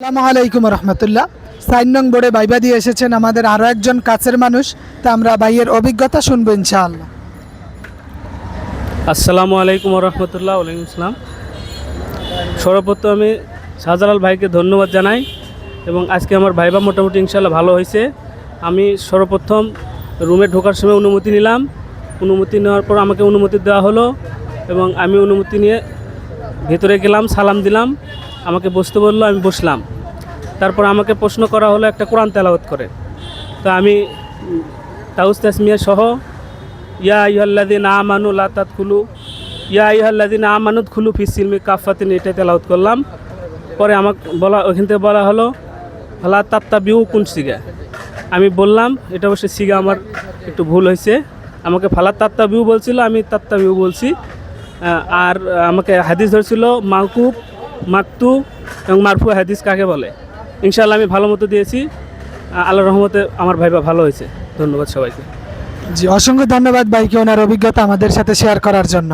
আসসালামু আলাইকুম রহমতুল্লাহ। সাইন নং বোর্ডে বাইবা দিয়ে এসেছেন আমাদের আরও একজন কাছের মানুষ। তা আমরা ভাইয়ের অভিজ্ঞতা শুনব ইনশাআল্লাহ। আসসালামু আলাইকুম রহমতুল্লাহ, ওয়ালাইকুম আসসালাম। সর্বপ্রথম আমি শাহজালাল ভাইকে ধন্যবাদ জানাই এবং আজকে আমার ভাইবা মোটামুটি ইনশাল্লাহ ভালো হয়েছে। আমি সর্বপ্রথম রুমে ঢোকার সময় অনুমতি নিলাম। অনুমতি নেওয়ার পর আমাকে অনুমতি দেওয়া হলো এবং আমি অনুমতি নিয়ে ভেতরে গেলাম, সালাম দিলাম। আমাকে বসতে বলল, আমি বসলাম। তারপর আমাকে প্রশ্ন করা হলো একটা কোরআন তেলাওয়াত করে। তো আমি তাউস তাসমিয়া সহ, ইয়া ইহাল্লাদিন আমানু লাতাত খুলু ইয়া ইহাল্লাদিন আমানুদ খুলু ফিসিলমি কাফাতিন এটা তেলাউত করলাম। পরে আমাকে বলা ওইখান থেকে বলা হলো ফালা তাত্তা বিউ কোন সিগা? আমি বললাম, এটা অবশ্যই সিগা আমার একটু ভুল হয়েছে। আমাকে ফালা তাত্তা বিউ বলছিল, আমি তাত্তা বিউ বলছি আর আমাকে হাদিস ধরছিল মাকুব মাকতু এবং মারফু হাদিস কাকে বলে? ইনশাল্লাহ আমি ভালো মতো দিয়েছি। আল্লাহ রহমতে আমার ভাইবা ভালো হয়েছে। ধন্যবাদ সবাইকে। জি, অসংখ্য ধন্যবাদ ভাইকে ওনার অভিজ্ঞতা আমাদের সাথে শেয়ার করার জন্য।